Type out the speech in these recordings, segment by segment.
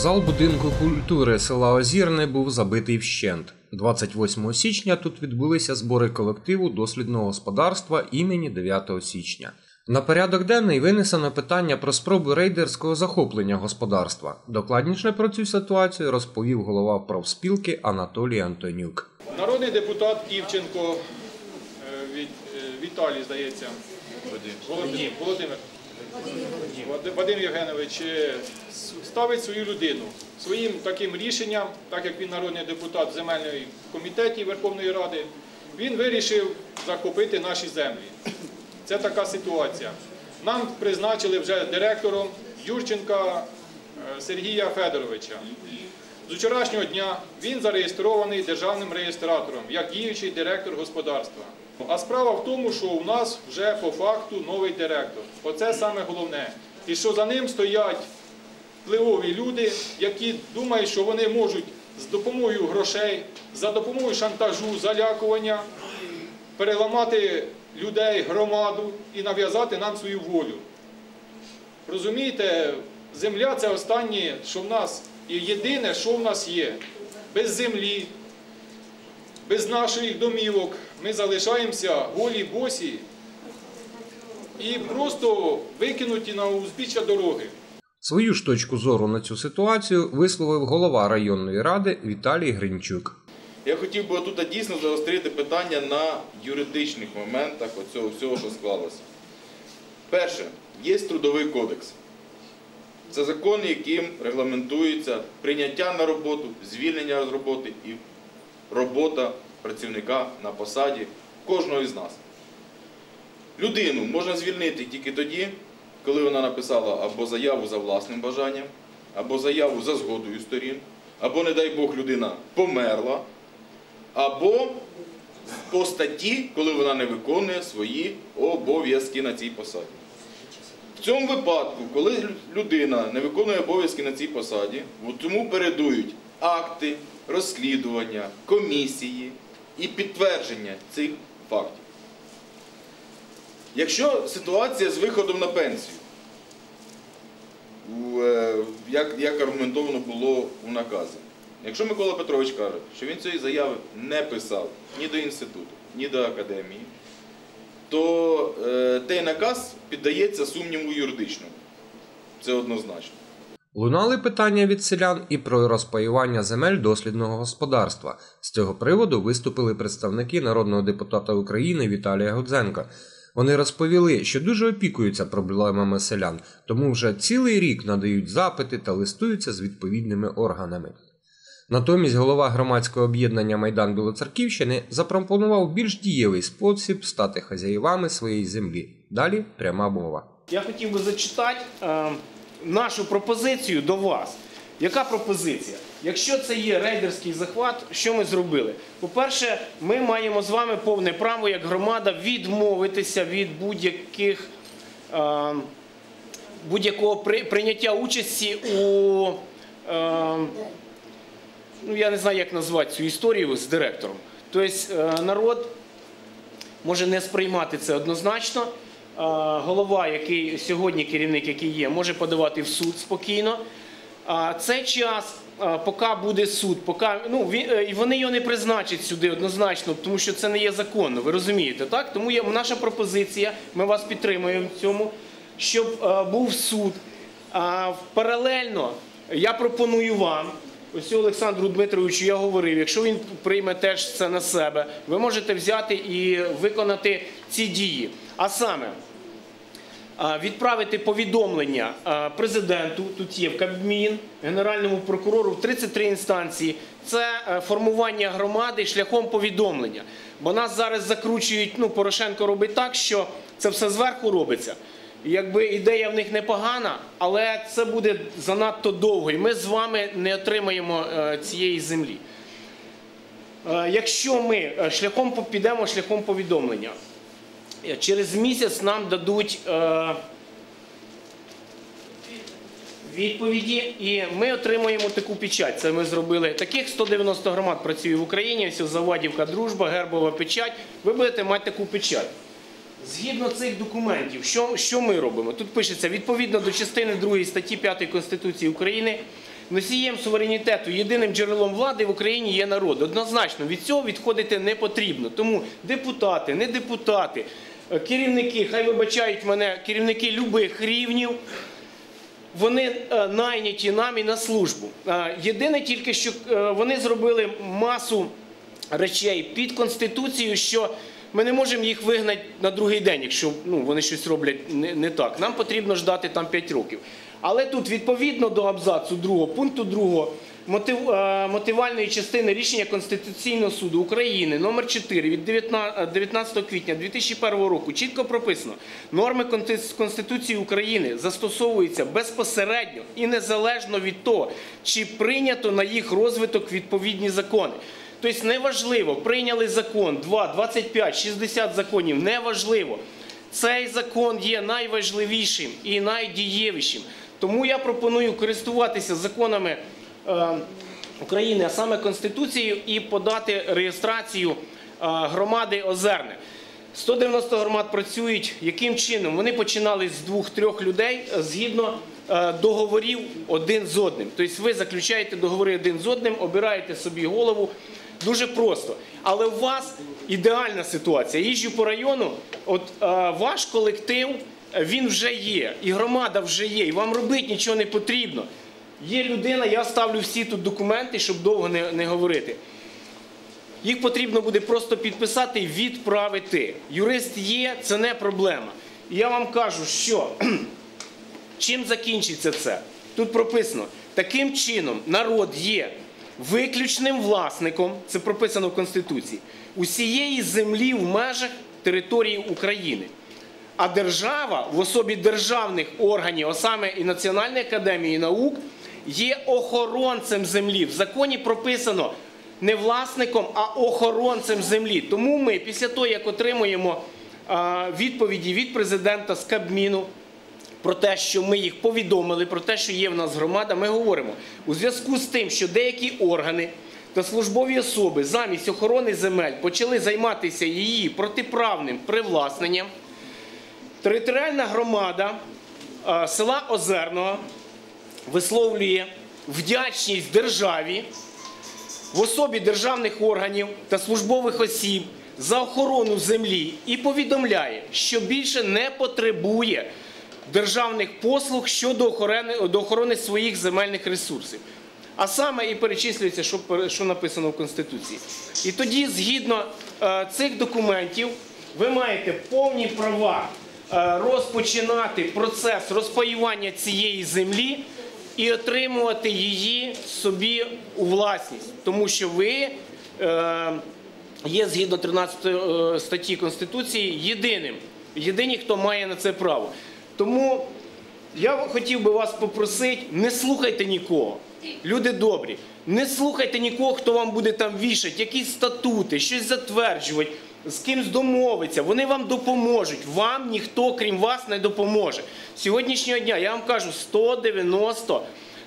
Зал будинку культури села Озірне був забитий вщент. 28 січня тут відбулися збори колективу дослідного господарства імені 9 січня. На порядок денний винесено питання про спробу рейдерського захоплення господарства. Докладніше про цю ситуацію розповів голова профспілки Анатолій Антонюк. Народний депутат Івченко е, від, е, Віталій, здається. Володимир. Володимир. Вад- Вадим Євгенович е, ставить свою людину своїм таким рішенням, так як він народний депутат земельної комітеті Верховної Ради, він вирішив захопити наші землі. Це така ситуація. Нам призначили вже директором Юрченка е, Сергія Федоровича. З вчорашнього дня він зареєстрований державним реєстратором як діючий директор господарства. А справа в тому, що у нас вже по факту новий директор. Оце саме головне. І що за ним стоять впливові люди, які думають, що вони можуть з допомогою грошей, за допомогою шантажу, залякування переламати людей, громаду і нав'язати нам свою волю. Розумієте, земля це останнє, що в нас, і єдине, що в нас є. Без землі, без наших домівок ми залишаємося голі босі і просто викинуті на узбіччя дороги. Свою ж точку зору на цю ситуацію висловив голова районної ради Віталій Гринчук. Я хотів би тут дійсно загострити питання на юридичних моментах оцього всього, що склалося. Перше, є трудовий кодекс. Це закон, яким регламентується прийняття на роботу, звільнення з роботи і робота працівника на посаді кожного із нас. Людину можна звільнити тільки тоді, коли вона написала або заяву за власним бажанням, або заяву за згодою сторін, або, не дай Бог, людина померла, або по статті, коли вона не виконує свої обов'язки на цій посаді. В цьому випадку, коли людина не виконує обов'язки на цій посаді, от цьому передують акти, розслідування, комісії і підтвердження цих фактів. Якщо ситуація з виходом на пенсію, е, як, аргументовано було у наказі, якщо Микола Петрович каже, що він цієї заяви не писав ні до інституту, ні до академії, то е, той наказ піддається сумніву юридичному. Це однозначно. Лунали питання від селян і про розпаювання земель дослідного господарства. З цього приводу виступили представники народного депутата України Віталія Гудзенка. Вони розповіли, що дуже опікуються проблемами селян, тому вже цілий рік надають запити та листуються з відповідними органами. Натомість голова громадського об'єднання Майдан Білоцерківщини запропонував більш дієвий спосіб стати хазяївами своєї землі. Далі пряма мова. Я хотів би зачитати е, нашу пропозицію до вас. Яка пропозиція? Якщо це є рейдерський захват, що ми зробили? По-перше, ми маємо з вами повне право як громада відмовитися від будь-яких е, будь-якого при- прийняття участі у е, ну я не знаю, як назвати цю історію з директором. Тобто е, народ може не сприймати це однозначно. Голова, який сьогодні керівник, який є, може подавати в суд спокійно. А Цей час, поки буде суд, поки ну е, і вони його не призначать сюди однозначно, тому що це не є законно. Ви розумієте, так? Тому є наша пропозиція. Ми вас підтримуємо в цьому, щоб е, був суд. Паралельно я пропоную вам. Ось Олександру Дмитровичу я говорив, якщо він прийме теж це на себе, ви можете взяти і виконати ці дії. А саме відправити повідомлення президенту, тут є в Кабмін, Генеральному прокурору в 33 інстанції. Це е, формування громади шляхом повідомлення. Бо нас зараз закручують, ну Порошенко робить так, що це все зверху робиться. Якби ідея в них непогана, але це буде занадто довго, і ми з вами не отримаємо е, цієї землі. Е, Якщо ми шляхом підемо шляхом повідомлення, через місяць нам дадуть е, відповіді, і ми отримаємо таку печать. Це ми зробили. Таких 190 громад працює в Україні. Ось Завадівка, Дружба, Гербова печать. Ви будете мати таку печать. Згідно цих документів, що, що ми робимо? Тут пишеться відповідно до частини 2 статті 5 Конституції України, носієм суверенітету, єдиним джерелом влади в Україні є народ. Однозначно від цього відходити не потрібно. Тому депутати, не депутати, е, керівники, хай вибачають мене, керівники любих рівнів. Вони е, найняті нами на службу. Е, Єдине тільки, що е, вони зробили масу речей під Конституцією, що ми не можемо їх вигнати на другий день, якщо ну, вони щось роблять не, не так. Нам потрібно ждати там 5 років. Але тут відповідно до абзацу 2, пункту 2 мотив, е, мотивальної частини рішення Конституційного суду України номер 4 від 19, 19 квітня 2001 року чітко прописано, норми Конституції України застосовуються безпосередньо і незалежно від того, чи прийнято на їх розвиток відповідні закони. Тобто неважливо, прийняли закон 2, 25, 60 законів, неважливо. Цей закон є найважливішим і найдієвішим. Тому я пропоную користуватися законами е, України, а саме Конституцією, і подати реєстрацію е, громади Озерне. 190 громад працюють. Яким чином? Вони починали з двох-трьох людей е, згідно е, договорів один з одним. Тобто ви заключаєте договори один з одним, обираєте собі голову. Дуже просто. Але у вас ідеальна ситуація. Їжджу по району, от е, ваш колектив е, він вже є, і громада вже є, і вам робити нічого не потрібно. Є людина, я ставлю всі тут документи, щоб довго не, не говорити. Їх потрібно буде просто підписати і відправити. Юрист є, це не проблема. І я вам кажу, що чим закінчиться це? Тут прописано, таким чином народ є виключним власником, це прописано в Конституції, усієї землі в межах території України. А держава в особі державних органів, а саме і Національної академії наук, є охоронцем землі. В законі прописано не власником, а охоронцем землі. Тому ми після того, як отримуємо відповіді від президента з Кабміну, про те, що ми їх повідомили, про те, що є в нас громада, ми говоримо у зв'язку з тим, що деякі органи та службові особи замість охорони земель почали займатися її протиправним привласненням. Територіальна громада села Озерного висловлює вдячність державі в особі державних органів та службових осіб за охорону землі і повідомляє, що більше не потребує державних послуг щодо охорони, охорони своїх земельних ресурсів. А саме і перечислюється, що, що написано в Конституції. І тоді, згідно е, цих документів, ви маєте повні права е, розпочинати процес розпаювання цієї землі і отримувати її собі у власність, тому що ви е, є згідно 13 е, статті Конституції єдиним, єдині, хто має на це право. Тому я хотів би вас попросити, не слухайте нікого. Люди добрі, не слухайте нікого, хто вам буде там вішати, якісь статути, щось затверджувати, з кимсь домовитися. Вони вам допоможуть. Вам ніхто, крім вас, не допоможе. Сьогоднішнього дня я вам кажу 190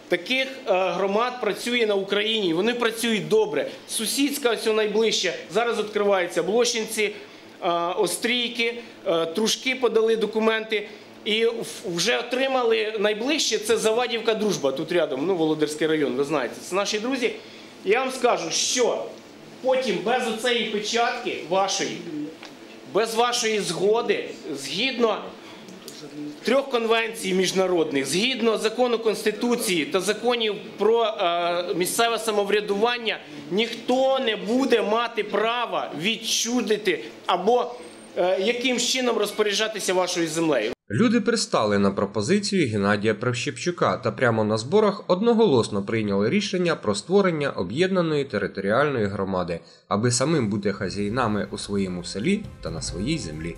таких е, громад працює на Україні. Вони працюють добре. Сусідська, ось найближче, зараз відкривається Блощинці, е, Острійки, е, Трушки подали документи. І вже отримали найближче це Завадівка Дружба тут рядом, ну Володарський район, ви знаєте, це наші друзі. Я вам скажу, що потім без оцеї печатки вашої, без вашої згоди, згідно трьох конвенцій міжнародних, згідно закону Конституції та законів про е, місцеве самоврядування, ніхто не буде мати права відчудити або е, якимсь чином розпоряджатися вашою землею. Люди пристали на пропозицію Геннадія Прощепчука та прямо на зборах одноголосно прийняли рішення про створення об'єднаної територіальної громади, аби самим бути хазяїнами у своєму селі та на своїй землі.